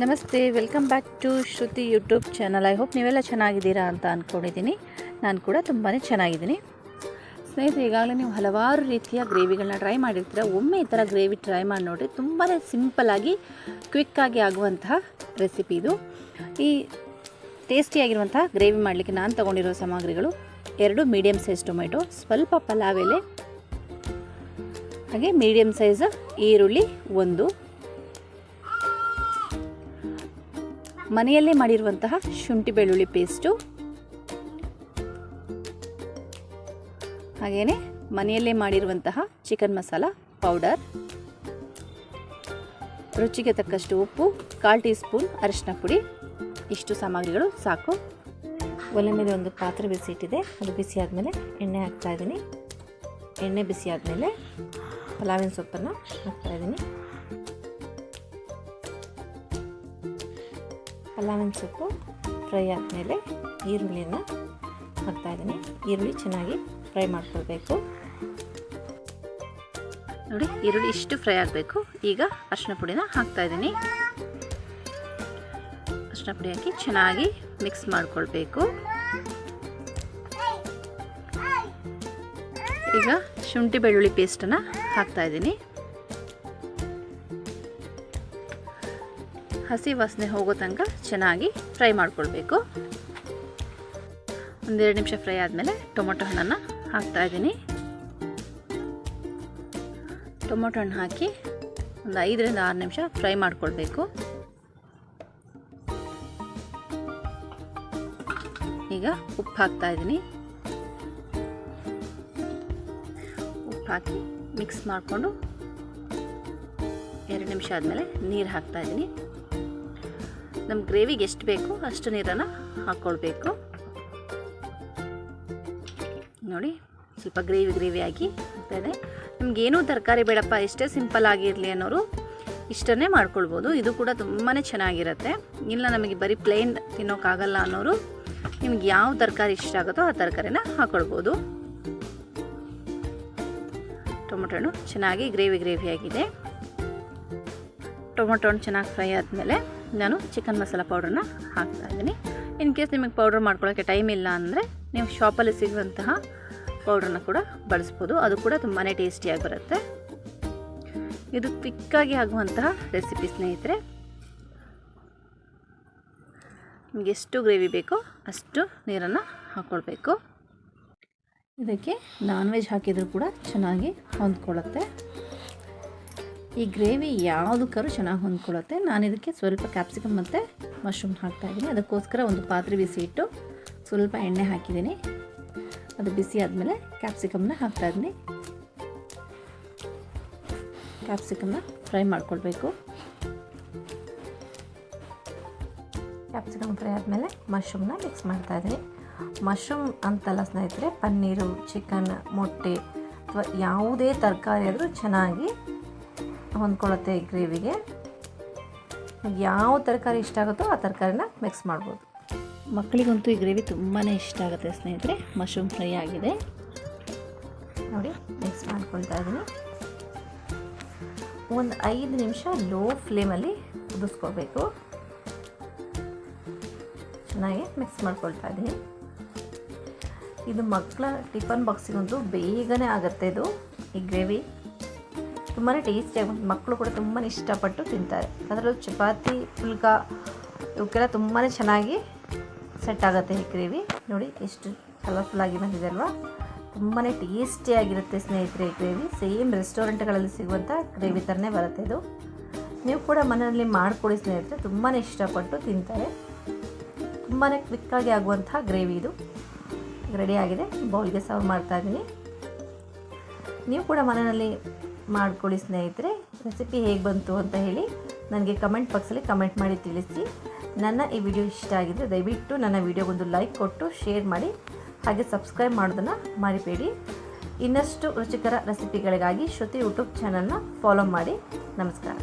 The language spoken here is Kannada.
ನಮಸ್ತೆ welcome back to Shruti YouTube channel I hope ನೀವೆಲ್ಲ ಚೆನ್ನಾಗಿದ್ದೀರಾ ಅಂತ ಅಂದ್ಕೊಂಡಿದ್ದೀನಿ ನಾನು ಕೂಡ ತುಂಬಾ ಚೆನ್ನಾಗಿದ್ದೀನಿ. ಸ್ನೇಹಿತರೆ, ಈಗಾಗಲೇ ನೀವು ಹಲವಾರು ರೀತಿಯ ಗ್ರೇವಿಗಳನ್ನ ಟ್ರೈ ಮಾಡಿರ್ತೀರ? ಒಮ್ಮೆ ಈ ಥರ ಗ್ರೇವಿ ಟ್ರೈ ಮಾಡಿ ನೋಡಿರಿ ತುಂಬಾ ಸಿಂಪಲ್ಲಾಗಿ ಕ್ವಿಕ್ಕಾಗಿ ಆಗುವಂತಹ ರೆಸಿಪಿ ಇದು. ಈ ಟೇಸ್ಟಿಯಾಗಿರುವಂತಹ ಗ್ರೇವಿ ಮಾಡಲಿಕ್ಕೆ ನಾನು ತೊಗೊಂಡಿರೋ ಸಾಮಗ್ರಿಗಳು ಎರಡು ಮೀಡಿಯಮ್ ಸೈಜ್ ಟೊಮೆಟೊ ಸ್ವಲ್ಪ ಪಲಾವ್ ಎಲೆ, ಹಾಗೆ ಮೀಡಿಯಮ್ ಸೈಜ್ ಈರುಳ್ಳಿ ಒಂದು ಮನೆಯಲ್ಲೇ ಮಾಡಿರುವಂತಹ ಶುಂಠಿ ಬೆಳ್ಳುಳ್ಳಿ ಪೇಸ್ಟು. ಹಾಗೆಯೇ ಮನೆಯಲ್ಲೇ ಮಾಡಿರುವಂತಹ ಚಿಕನ್ ಮಸಾಲ ಪೌಡರ್. ರುಚಿಗೆ ತಕ್ಕಷ್ಟು ಉಪ್ಪು, ಕಾಲು ಟೀ ಸ್ಪೂನ್ ಅರಿಶಿನ ಪುಡಿ. ಇಷ್ಟು ಸಾಮಗ್ರಿಗಳು ಸಾಕು. ಒಲೆ ಮೇಲೆ ಒಂದು ಪಾತ್ರೆ ಬಿಸಿ ಇಟ್ಟಿದೆ ಅದು ಬಿಸಿ ಆದಮೇಲೆ ಎಣ್ಣೆ ಹಾಕ್ತಾಯಿದ್ದೀನಿ ಎಣ್ಣೆ ಬಿಸಿ ಆದಮೇಲೆ ಪಲಾವಿನ ಸೊಪ್ಪನ್ನು ಹಾಕ್ತಾಯಿದ್ದೀನಿ ಪಲಾವಿನ ಸೊಪ್ಪು ಫ್ರೈ ಆದಮೇಲೆ ಈರುಳ್ಳಿನ ಹಾಕ್ತಾಯಿದ್ದೀನಿ ಈರುಳ್ಳಿ ಚೆನ್ನಾಗಿ ಫ್ರೈ ಮಾಡ್ಕೊಳ್ಬೇಕು. ನೋಡಿ, ಈರುಳ್ಳಿ ಇಷ್ಟು ಫ್ರೈ ಆಗಬೇಕು. ಈಗ ಅರಿಶಿನ ಪುಡಿನ ಹಾಕ್ತಾಯಿದ್ದೀನಿ ಅರಿಶಿನ ಪುಡಿ ಹಾಕಿ ಚೆನ್ನಾಗಿ ಮಿಕ್ಸ್ ಮಾಡಿಕೊಳ್ಬೇಕು. ಈಗ ಶುಂಠಿ ಬೆಳ್ಳುಳ್ಳಿ ಪೇಸ್ಟನ್ನು ಹಾಕ್ತಾಯಿದ್ದೀನಿ ಹಸಿ ವಾಸನೆ ಹೋಗೋ ತನಕ ಚೆನ್ನಾಗಿ ಫ್ರೈ ಮಾಡ್ಕೊಳ್ಬೇಕು. ಒಂದೆರಡು ನಿಮಿಷ ಫ್ರೈ ಆದಮೇಲೆ ಟೊಮೊಟೊ ಹಣ್ಣನ್ನು ಹಾಕ್ತಾಯಿದ್ದೀನಿ ಟೊಮೊಟೊ ಹಣ್ಣು ಹಾಕಿ ಒಂದು ಐದರಿಂದ ಆರು ನಿಮಿಷ ಫ್ರೈ ಮಾಡ್ಕೊಳ್ಬೇಕು. ಈಗ ಉಪ್ಪು ಹಾಕ್ತಾಯಿದ್ದೀನಿ ಉಪ್ಪು ಹಾಕಿ ಮಿಕ್ಸ್ ಮಾಡಿಕೊಂಡು ಎರಡು ನಿಮಿಷ ಆದಮೇಲೆ ನೀರು ಹಾಕ್ತಾಯಿದ್ದೀನಿ ನಮ್ಮ ಗ್ರೇವಿಗೆ ಎಷ್ಟು ಬೇಕೋ ಅಷ್ಟು ನೀರನ್ನು ಹಾಕ್ಕೊಳ್ಬೇಕು. ನೋಡಿ, ಸ್ವಲ್ಪ ಗ್ರೇವಿ ಗ್ರೇವಿ ಆಗಿ ಆಗ್ತಾಯಿದೆ ನಿಮಗೇನೂ ತರಕಾರಿ ಬೇಡಪ್ಪ, ಎಷ್ಟೇ ಸಿಂಪಲ್ ಆಗಿರಲಿ ಅನ್ನೋರು ಇಷ್ಟನ್ನೇ ಮಾಡ್ಕೊಳ್ಬೋದು. ಇದು ಕೂಡ ತುಂಬಾ ಚೆನ್ನಾಗಿರುತ್ತೆ. ಇಲ್ಲ, ನಮಗೆ ಬರೀ ಪ್ಲೇನ್ ತಿನ್ನೋಕ್ಕಾಗಲ್ಲ ಅನ್ನೋರು ನಿಮ್ಗೆ ಯಾವ ತರಕಾರಿ ಇಷ್ಟ ಆಗುತ್ತೋ ಆ ತರಕಾರಿನ ಹಾಕ್ಕೊಳ್ಬೋದು ಟೊಮೊಟೊ ಹಣ್ಣು ಚೆನ್ನಾಗಿ ಗ್ರೇವಿ ಗ್ರೇವಿ ಆಗಿದೆ. ಟೊಮೊಟೊ ಹಣ್ಣು ಚೆನ್ನಾಗಿ ಫ್ರೈ ಆದಮೇಲೆ ನಾನು ಚಿಕನ್ ಮಸಾಲ ಪೌಡ್ರನ್ನ ಹಾಕ್ತಾಯಿದ್ದೀನಿ ಇನ್ ಕೇಸ್ ನಿಮಗೆ ಪೌಡ್ರ್ ಮಾಡ್ಕೊಳ್ಳೋಕ್ಕೆ ಟೈಮ್ ಇಲ್ಲ ಅಂದರೆ ನೀವು ಶಾಪಲ್ಲಿ ಸಿಗುವಂತಹ ಪೌಡ್ರನ್ನ ಕೂಡ ಬಳಸ್ಬೋದು. ಅದು ಕೂಡ ತುಂಬಾ ಟೇಸ್ಟಿಯಾಗಿ ಬರುತ್ತೆ. ಇದು ತಿಕ್ಕಾಗಿ ಆಗುವಂತಹ ರೆಸಿಪಿ ಸ್ನೇಹಿತರೆ. ನಿಮಗೆ ಎಷ್ಟು ಗ್ರೇವಿ ಬೇಕೋ ಅಷ್ಟು ನೀರನ್ನು ಹಾಕ್ಕೊಳ್ಬೇಕು ಇದಕ್ಕೆ ನಾನ್ ವೆಜ್ ಹಾಕಿದರೂ ಕೂಡ ಚೆನ್ನಾಗಿ ಹೊಂದ್ಕೊಳ್ಳುತ್ತೆ. ಈ ಗ್ರೇವಿ ಯಾವುದಕ್ಕಾದ್ರೂ ಚೆನ್ನಾಗಿ ಹೊಂದ್ಕೊಳ್ಳುತ್ತೆ. ನಾನು ಇದಕ್ಕೆ ಸ್ವಲ್ಪ ಕ್ಯಾಪ್ಸಿಕಮ್ ಮತ್ತು ಮಶ್ರೂಮ್ ಹಾಕ್ತಾಯಿದ್ದೀನಿ ಅದಕ್ಕೋಸ್ಕರ ಒಂದು ಪಾತ್ರೆ ಬಿಸಿ ಇಟ್ಟು ಸ್ವಲ್ಪ ಎಣ್ಣೆ ಹಾಕಿದ್ದೀನಿ. ಅದು ಬಿಸಿ ಆದಮೇಲೆ ಕ್ಯಾಪ್ಸಿಕಮ್ನ ಹಾಕ್ತಾಯಿದ್ದೀನಿ ಕ್ಯಾಪ್ಸಿಕಮ್ನ ಫ್ರೈ ಮಾಡ್ಕೊಳ್ಬೇಕು. ಕ್ಯಾಪ್ಸಿಕಮ್ ಫ್ರೈ ಆದಮೇಲೆ ಮಶ್ರೂಮ್ನ ಮಿಕ್ಸ್ ಮಾಡ್ತಾಯಿದ್ದೀನಿ ಮಶ್ರೂಮ್ ಅಂತಲ್ಲ ಸ್ನೇಹಿತರೆ, ಪನ್ನೀರು, ಚಿಕನ್, ಮೊಟ್ಟೆ, ಅಥವಾ ಯಾವುದೇ ತರಕಾರಿ ಆದರೂ ಚೆನ್ನಾಗಿ ಹೊಂದ್ಕೊಳ್ಳುತ್ತೆ ಈ ಗ್ರೇವಿಗೆ. ಯಾವ ತರಕಾರಿ ಇಷ್ಟ ಆಗುತ್ತೋ ಆ ತರಕಾರಿನ ಮಿಕ್ಸ್ ಮಾಡ್ಬೋದು. ಮಕ್ಕಳಿಗಂತೂ ಈ ಗ್ರೇವಿ ತುಂಬಾ ಇಷ್ಟ ಆಗುತ್ತೆ ಸ್ನೇಹಿತರೆ ಮಶ್ರೂಮ್ ಫ್ರೈ ಆಗಿದೆ. ನೋಡಿ ಮಿಕ್ಸ್ ಮಾಡ್ಕೊಳ್ತಾ ಇದ್ದೀನಿ. ಒಂದು ಐದು ನಿಮಿಷ ಲೋ ಫ್ಲೇಮಲ್ಲಿ ಕುದಿಸ್ಕೋಬೇಕು. ಚೆನ್ನಾಗಿ ಮಿಕ್ಸ್ ಮಾಡ್ಕೊಳ್ತಾ ಇದ್ದೀನಿ. ಇದು ಮಕ್ಕಳ ಟಿಫನ್ ಬಾಕ್ಸಿಗಂತೂ ಬೇಗನೆ ಆಗುತ್ತೆ ಇದು ಈ ಗ್ರೇವಿ. ತುಂಬಾ ಟೇಸ್ಟಿಯಾಗಿ ಮಕ್ಕಳು ಕೂಡ ತುಂಬಾ ಇಷ್ಟಪಟ್ಟು ತಿಂತಾರೆ. ಅದರಲ್ಲೂ ಚಪಾತಿ, ಪುಲ್ಕ ಇವಕ್ಕೆಲ್ಲ ತುಂಬಾ ಚೆನ್ನಾಗಿ ಸೆಟ್ ಆಗುತ್ತೆ ಈ ಗ್ರೇವಿ. ನೋಡಿ, ಎಷ್ಟು ಕಲರ್ಫುಲ್ಲಾಗಿ ಬಂದಿದೆ ಅಲ್ವಾ? ತುಂಬಾ ಟೇಸ್ಟಿಯಾಗಿರುತ್ತೆ ಸ್ನೇಹಿತರೆ ಈ ಗ್ರೇವಿ. ಸೇಮ್ ರೆಸ್ಟೋರೆಂಟ್ಗಳಲ್ಲಿ ಸಿಗುವಂಥ ಗ್ರೇವಿ ಥರನೇ ಬರುತ್ತೆ ಇದು. ನೀವು ಕೂಡ ಮನೆಯಲ್ಲಿ ಮಾಡಿಕೊಡಿ ಸ್ನೇಹಿತರೆ. ತುಂಬಾ ಇಷ್ಟಪಟ್ಟು ತಿಂತಾರೆ. ತುಂಬಾ ಕ್ವಿಕ್ಕಾಗಿ ಆಗುವಂಥ ಗ್ರೇವಿ ಇದು. ರೆಡಿಯಾಗಿದೆ ಬೌಲ್ಗೆ ಸರ್ವ್ ಮಾಡ್ತಾಯಿದ್ದೀನಿ ನೀವು ಕೂಡ ಮನೆಯಲ್ಲಿ ಮಾಡ್ಕೊಳ್ಳಿ ಸ್ನೇಹಿತರೆ. ರೆಸಿಪಿ ಹೇಗೆ ಬಂತು ಅಂತ ಹೇಳಿ ನನಗೆ ಕಮೆಂಟ್ ಬಾಕ್ಸಲ್ಲಿ ಕಮೆಂಟ್ ಮಾಡಿ ತಿಳಿಸಿ. ನನ್ನ ಈ ವಿಡಿಯೋ ಇಷ್ಟ ಆಗಿದ್ದರೆ ದಯವಿಟ್ಟು ನನ್ನ ವಿಡಿಯೋಗೊಂದು ಲೈಕ್ ಕೊಟ್ಟು ಶೇರ್ ಮಾಡಿ, ಹಾಗೆ ಸಬ್ಸ್ಕ್ರೈಬ್ ಮಾಡೋದನ್ನು ಮರಿಬೇಡಿ. ಇನ್ನಷ್ಟು ರುಚಿಕರ ರೆಸಿಪಿಗಳಿಗಾಗಿ ಶ್ರುತಿ ಯೂಟ್ಯೂಬ್ ಚಾನಲ್ನ ಫಾಲೋ ಮಾಡಿ. ನಮಸ್ಕಾರ.